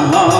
Allah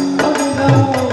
não.